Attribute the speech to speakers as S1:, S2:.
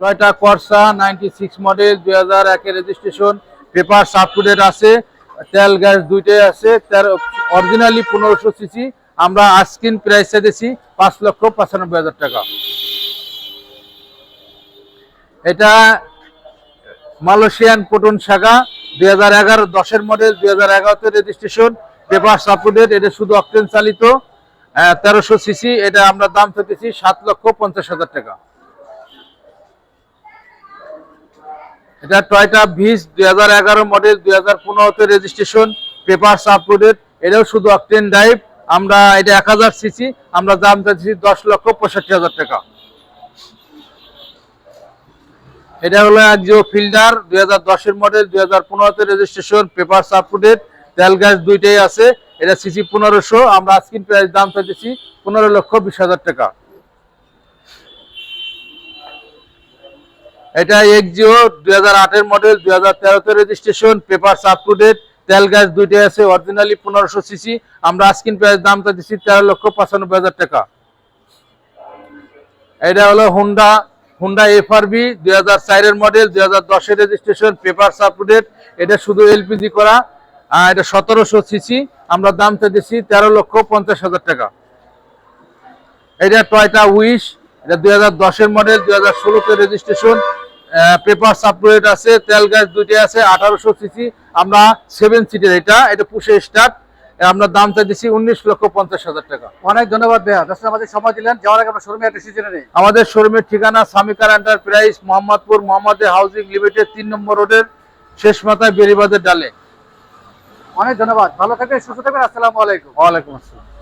S1: Toyota Corsa ninety six model, দুই হাজার একের রেজিস্ট্রেশন পেপার সাপটুডেট আছে, তেল গ্যাস দুইটাই আছে তেরো অরিজিনালি পনেরোশো সিসি আমরা আস্কিন প্রাইস দিয়েছি পাঁচ লক্ষ পঁচানব্বই হাজার টাকা। এটা মালয়েশিয়ান পটন শাখা, দুই হাজার এগারো দশের মডেল, দুই হাজার এগারোতে রেজিস্ট্রেশন পেপার সাপোর্টেড এটা শুধু অকটেন চালিত তেরোশো সিসি এটা আমরা দাম পেতেছি সাত লক্ষ পঞ্চাশ হাজার টাকা। এটা টয়টা ভিস দুই হাজার এগারো মডেল দুই হাজার পনেরোতে রেজিস্ট্রেশন পেপার সাপোর্টেড এটাও শুধু অকটেন ড্রাইভ আমরা এটা এক হাজার সিসি আমরা দাম পেতেছি দশ লক্ষ পঁয়ষট্টি হাজার টাকা। এটা হলো একজিও ফিল্ডার দুই হাজার দশের মডেল দুই হাজার পনেরোতে রেজিস্ট্রেশন পেপার সাপোর্টেড তেল গ্যাস দুইটাই আছে, এটা সিসি পনেরোশো, আমরা স্ক্রিন প্রাইস দাম পেয়েছি পনেরো লক্ষ বিশ হাজার টাকা। এটা এক্সিও দুই হাজার আটের মডেল দুই হাজার তেরোতে রেজিস্ট্রেশন পেপার সাপোর্টেড তেল গ্যাস দুইটাই আছে অরিজিনালি পনেরোশো সিসি আমরা স্ক্রিন প্রাইস দাম পেয়েছি তেরো লক্ষ পঁচানব্বই হাজার টাকা। এটা হলো হুন্ডা হুন্ডা এফআরবি দুই হাজার চারের মডেল দুই হাজার দশের রেজিস্ট্রেশন পেপার সাপোর্টেড এটা শুধু এলপিজি করা এটা সতেরোশো সিসি আমরা দাম দিচ্ছি তেরো লক্ষ পঞ্চাশ হাজার টাকা। এটা টয়টা উইশ এটা দুই হাজার দশের মডেল দুই হাজার ষোলোতে রেজিস্ট্রেশন পেপার সাপোর্টেড আছে তেল গ্যাস দুইটাই আছে আঠারোশো সিসি আমরা সেভেন সিটের এটা এটা পুষে স্টার্ট আমরা দাম দিচ্ছি উনিশ লক্ষ পঞ্চাশ হাজার টাকা।
S2: অনেক ধন্যবাদ ভাইয়া। দর্শক আমাদের সময় দিলেন। যাওয়ার আগে আমরা শোরুমে একটা সিজনে নেই।
S1: আমাদের শোরুমের ঠিকানা Samikar enterprise Mohammadpur Mohammad housing limited তিন নম্বর রোডের শেষ মাথায় বেরিবাদের ডালে।
S2: অনেক ধন্যবাদ। ভালো থাকবেন সুস্থ থাকবেন। আসসালামু আলাইকুম।
S1: ওয়ালাইকুম আসসালাম।